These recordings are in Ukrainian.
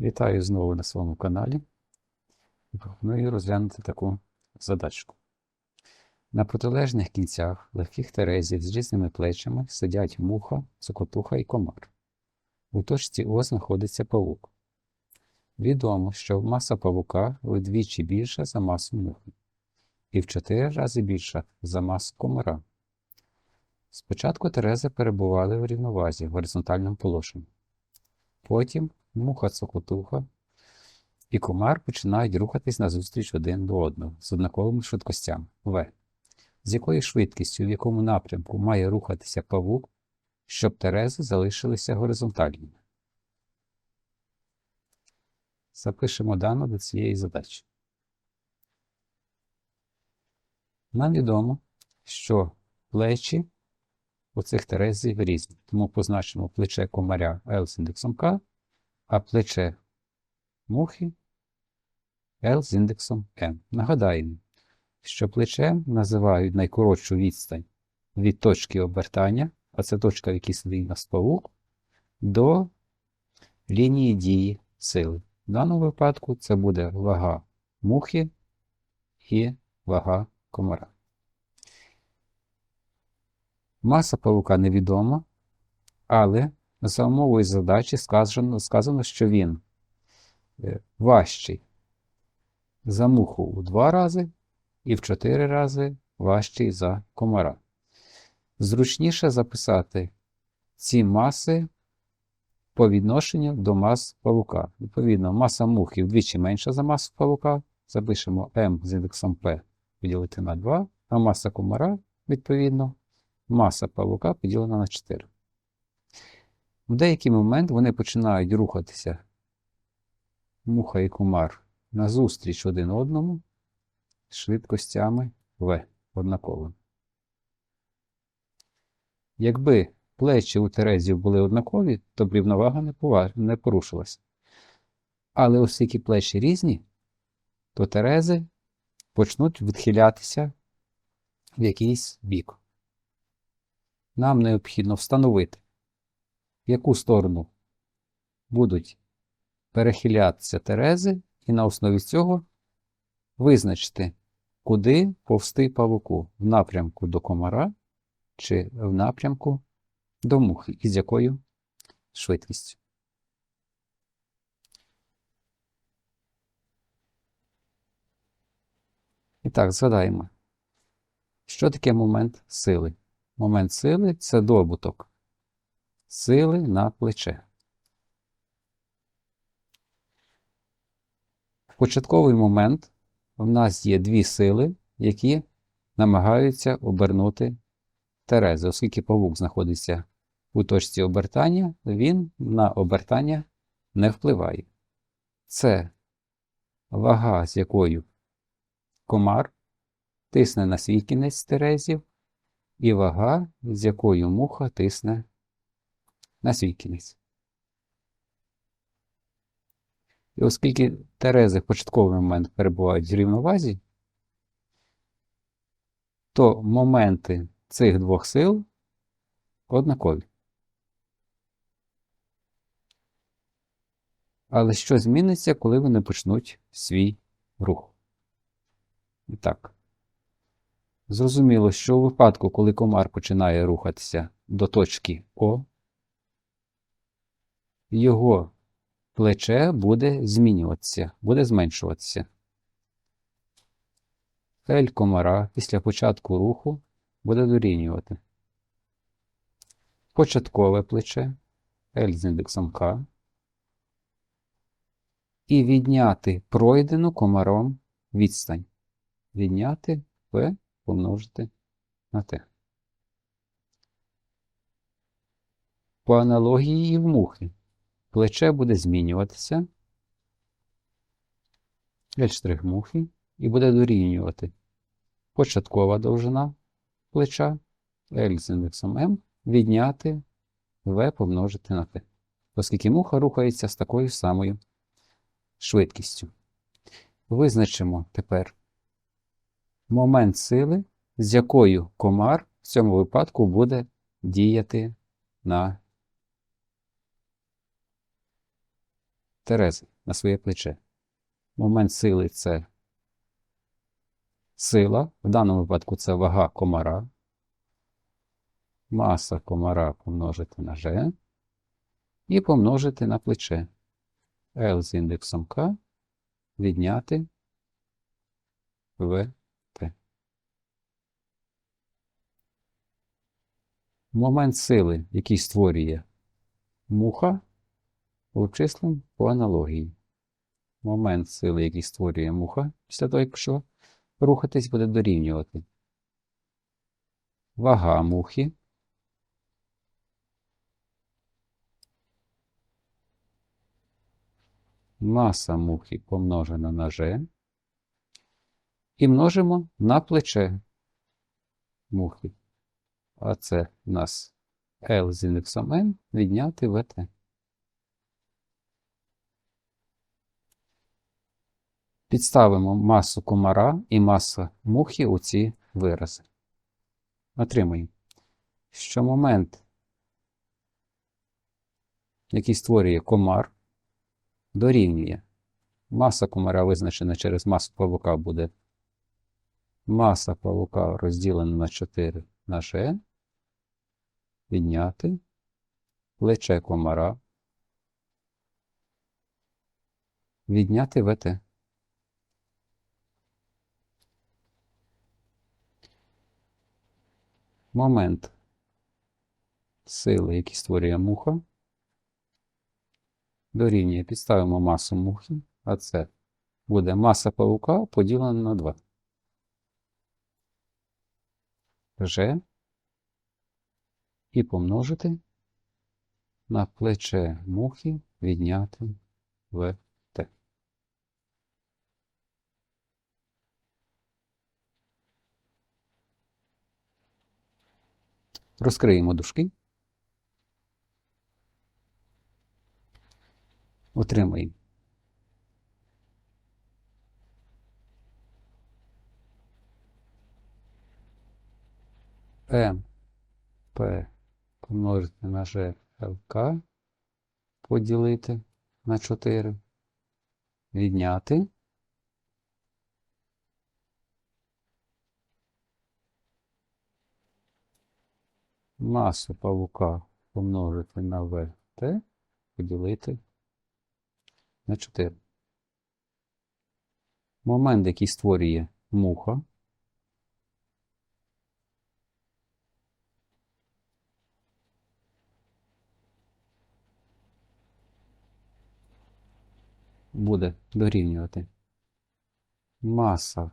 Вітаю знову на своєму каналі. Пропоную розглянути таку задачку. На протилежних кінцях легких терезів з різними плечами сидять муха, цокотуха і комар. У точці О знаходиться павук. Відомо, що маса павука вдвічі більша за масу мухи, і в чотири рази більша за масу комара. Спочатку терези перебували в рівновазі в горизонтальному положенні. Потім муха цокотуха і комар починають рухатись назустріч один до одного з однаковими швидкостями В. З якою швидкістю, в якому напрямку має рухатися павук, щоб терези залишилися горизонтальними. Запишемо дану до цієї задачі. Нам відомо, що плечі у цих терезів різні, тому позначимо плече комаря L з індексом К, а плече мухи L з індексом N. Нагадаємо, що плечем називають найкоротшу відстань від точки обертання, а це точка, в якій сидить нас павук, до лінії дії сили. В даному випадку це буде вага мухи і вага комара. Маса павука невідома, але за умовою задачі сказано, сказано, що він е, важчий за муху у два рази і в чотири рази важчий за комара. Зручніше записати ці маси по відношенню до мас павука. Відповідно, маса мухи вдвічі менша за масу павука. Запишемо m з індексом P поділити на 2, а маса комара, відповідно, маса павука поділена на 4. В деякий момент вони починають рухатися муха і комар назустріч один одному швидкостями v однаковими. Якби плечі у терезів були однакові, то б рівновага не порушилася. Але оскільки плечі різні, то терези почнуть відхилятися в якийсь бік. Нам необхідно встановити, в яку сторону будуть перехилятися терези, і на основі цього визначити, куди повсти павуку в напрямку до комара чи в напрямку до мухи, і з якою швидкістю. І так, згадаємо, що таке момент сили? Момент сили це добуток сили на плече. В початковий момент в нас є дві сили, які намагаються обернути терези. Оскільки павук знаходиться у точці обертання, він на обертання не впливає. Це вага, з якою комар тисне на свій кінець терезів, і вага, з якою муха тисне на свій кінець. І оскільки терези в початковий момент перебувають в рівновазі, то моменти цих двох сил однакові. Але що зміниться, коли вони почнуть свій рух? І так. Зрозуміло, що у випадку, коли комар починає рухатися до точки О, його плече буде змінюватися, буде зменшуватися. Ель комара після початку руху буде дорівнювати. Початкове плече L з індексом К. І відняти пройдену комаром відстань. Відняти P помножити на Т. По аналогії і в мухи. Плече буде змінюватися L' мухи і буде дорівнювати початкова довжина плеча L з індексом M відняти V помножити на T. Оскільки муха рухається з такою самою швидкістю. Визначимо тепер момент сили, з якою комар в цьому випадку буде діяти на Терези на своє плече. Момент сили це сила. В даному випадку це вага комара. Маса комара помножити на G і помножити на плече. L з індексом К відняти В Т. Момент сили, який створює муха, обчислимо по аналогії. Момент сили, який створює муха, після того, якщо рухатись, буде дорівнювати. Вага мухи. Маса мухи помножена на G. І множимо на плече мухи. А це у нас L з індексом N відняти VT. Підставимо масу комара і масу мухи у ці вирази. Отримаємо, що момент, який створює комар, дорівнює. Маса комара визначена через масу павука буде маса павука розділена на 4 на G, відняти плече комара, відняти ВТ. Момент. Сили, який створює муха, дорівнює, підставимо масу мухи, а це буде маса павука поділена на 2. Ж. І помножити на плече мухи відняти в Т. Розкриємо дужки. Отримаємо. М П помножити на Ж ЛК поділити на 4. Відняти. Масу павука помножити на ВТ поділити на 4. Момент, який створює муха, буде дорівнювати маса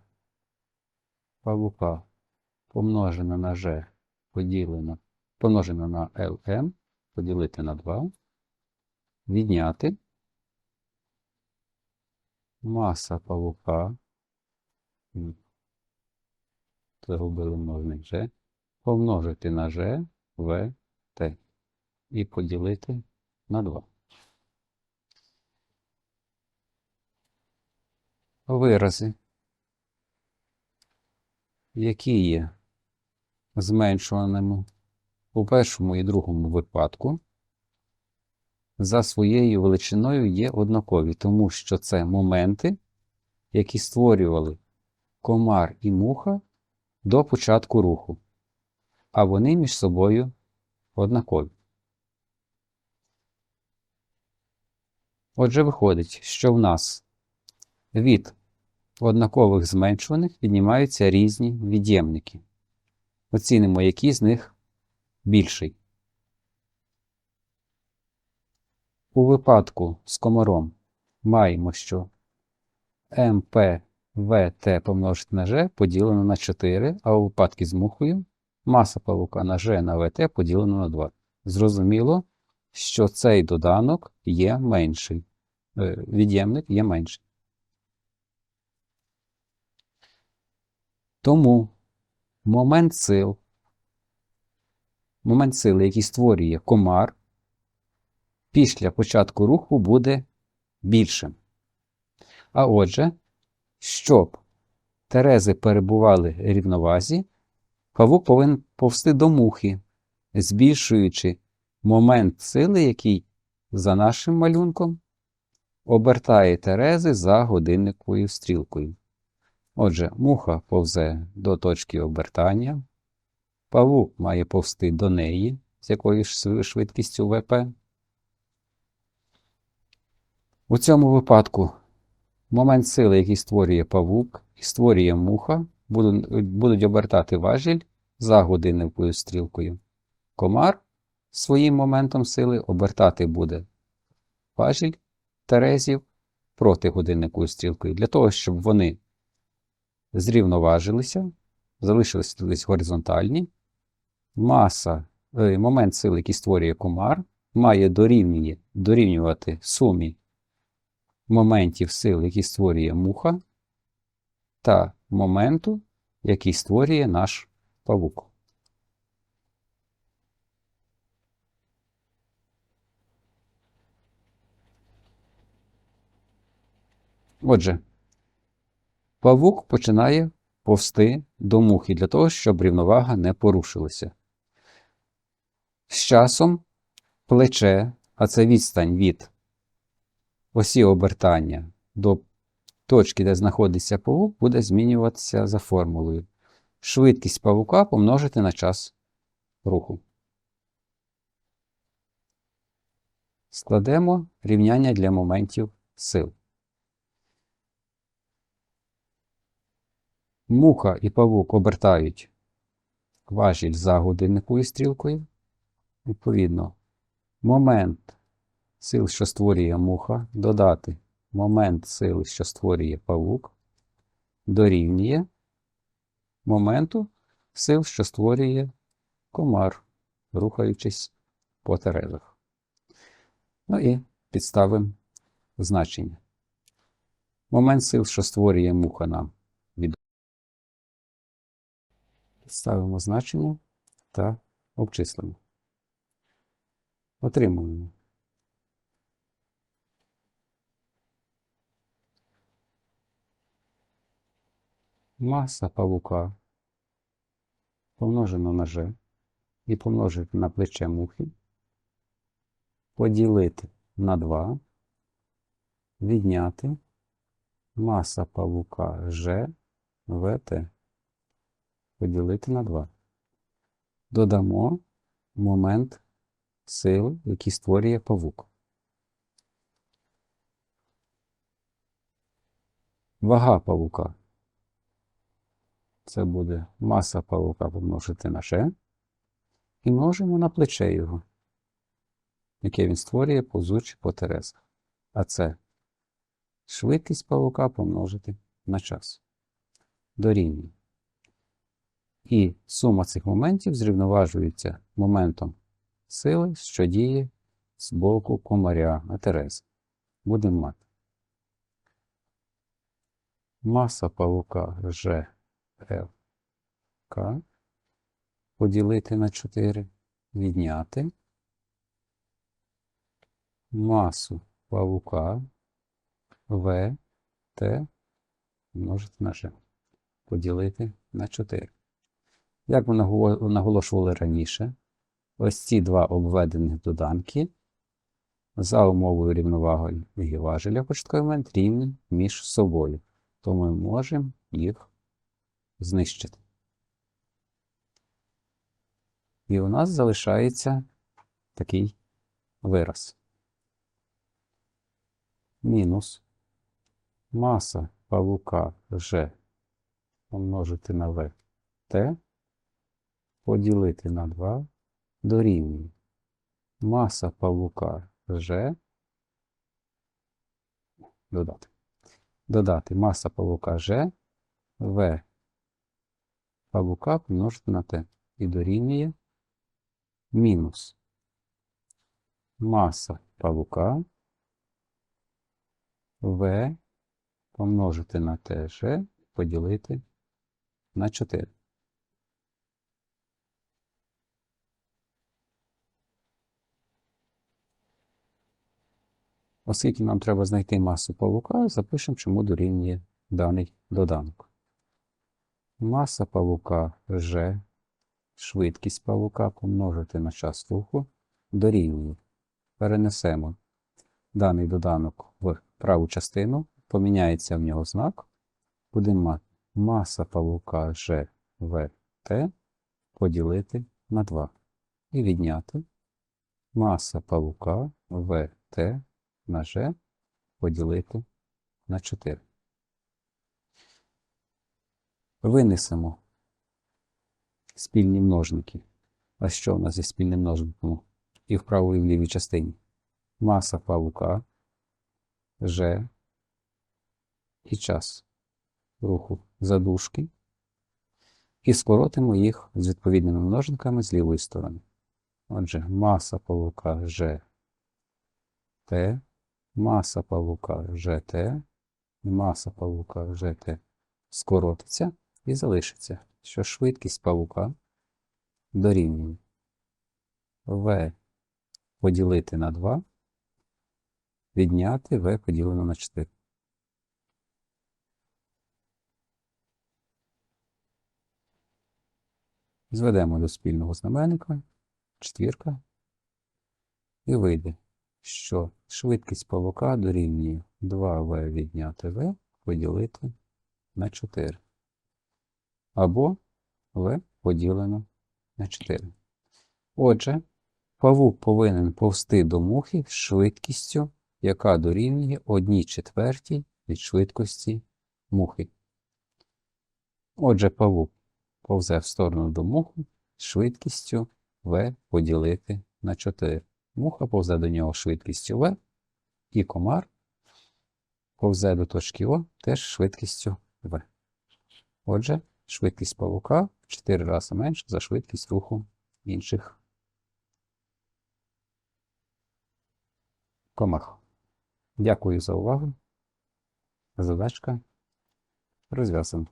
павука помножена на G поділена, помножена на LM поділити на 2, відняти. Маса павука, загубили множник G, помножити на G в T. І поділити на 2. Вирази, які є? Зменшуваними у першому і другому випадку, за своєю величиною є однакові, тому що це моменти, які створювали комар і муха до початку руху, а вони між собою однакові. Отже, виходить, що в нас від однакових зменшуваних віднімаються різні від'ємники. Оцінимо, який з них більший. У випадку з комаром маємо, що МПВТ помножити на G поділено на 4, а у випадку з мухою маса павука на G на ВТ поділено на 2. Зрозуміло, що цей доданок є менший. Е, Від'ємник є менший. Тому момент сил, момент сили, який створює комар, після початку руху буде більшим. А отже, щоб терези перебували в рівновазі, павук повинен повсти до мухи, збільшуючи момент сили, який за нашим малюнком обертає Терези за годинниковою стрілкою. Отже, муха повзе до точки обертання, павук має повсти до неї з якою ж швидкістю ВП. У цьому випадку момент сили, який створює павук і створює муха, будуть, будуть обертати важіль за годинниковою стрілкою. Комар своїм моментом сили обертати буде важіль Терезів проти годинникової стрілкою, для того, щоб вони зрівноважилися, залишилися десь горизонтальні. Маса, е, момент сили, який створює комар, має дорівнює, дорівнювати сумі моментів сил, які створює муха, та моменту, який створює наш павук. Отже, павук починає повсти до мухи для того, щоб рівновага не порушилася. З часом плече, а це відстань від осі обертання до точки, де знаходиться павук, буде змінюватися за формулою. Швидкість павука помножити на час руху. Складемо рівняння для моментів сил. Муха і павук обертають важіль за годинниковою стрілкою. Відповідно, момент сил, що створює муха, додати момент сили, що створює павук, дорівнює моменту сил, що створює комар, рухаючись по терезах. Ну і підставимо значення. Момент сил, що створює муха нам від. Підставимо значення та обчислимо. Отримуємо. Маса павука помножено на G і помножити на плече мухи, поділити на 2, відняти маса павука G ВТ, поділити на 2. Додамо момент сили, який створює павук. Вага павука. Це буде маса павука помножити на G. І множимо на плече його, яке він створює повзучи по терезах. А це швидкість павука помножити на час. Дорівнює. І сума цих моментів зрівноважується моментом сили, що діє з боку комаря на терези. Будемо мати. Маса павука G поділити на 4, відняти масу павука В Т множити на Ж. Поділити на 4. Як ми наголошували раніше, ось ці два обведених доданки за умовою рівноваги важеля початковий момент рівні між собою. То ми можемо їх знищити. І у нас залишається такий вираз. Мінус маса павука G помножити на Т, поділити на 2 дорівнює маса павука G додати. Додати маса павука G В павука помножити на Т і дорівнює мінус маса павука В помножити на ТЖ поділити на 4. Оскільки нам треба знайти масу павука, запишемо, чому дорівнює даний доданок. Маса павука G, швидкість павука помножити на час руху дорівнює. Перенесемо даний доданок в праву частину, поміняється в нього знак, будемо маса павука ЖВТ поділити на 2. І відняти маса павука ВТ на Ж поділити на 4. Винесемо спільні множники. А що в нас зі спільним множником і в правій і в лівій частині? Маса павука, Ж і час руху задушки. І скоротимо їх з відповідними множниками з лівої сторони. Отже, маса павука Ж Т, маса павука ЖТ, маса павука ЖТ скоротиться і залишиться, що швидкість павука дорівнює. В поділити на 2, відняти В поділено на 4. Зведемо до спільного знаменника, четвірка, і вийде, що швидкість павука дорівнює 2В відняти В поділити на 4. Або В поділено на 4. Отже, павук повинен повсти до мухи з швидкістю, яка дорівнює 1 четвертій від швидкості мухи. Отже, павук повзе в сторону до мухи з швидкістю В поділити на 4. Муха повзе до нього швидкістю В, і комар повзе до точки О теж швидкістю В. Отже, швидкість павука в 4 рази менша за швидкість руху інших комах. Дякую за увагу. Задачка розв'язана.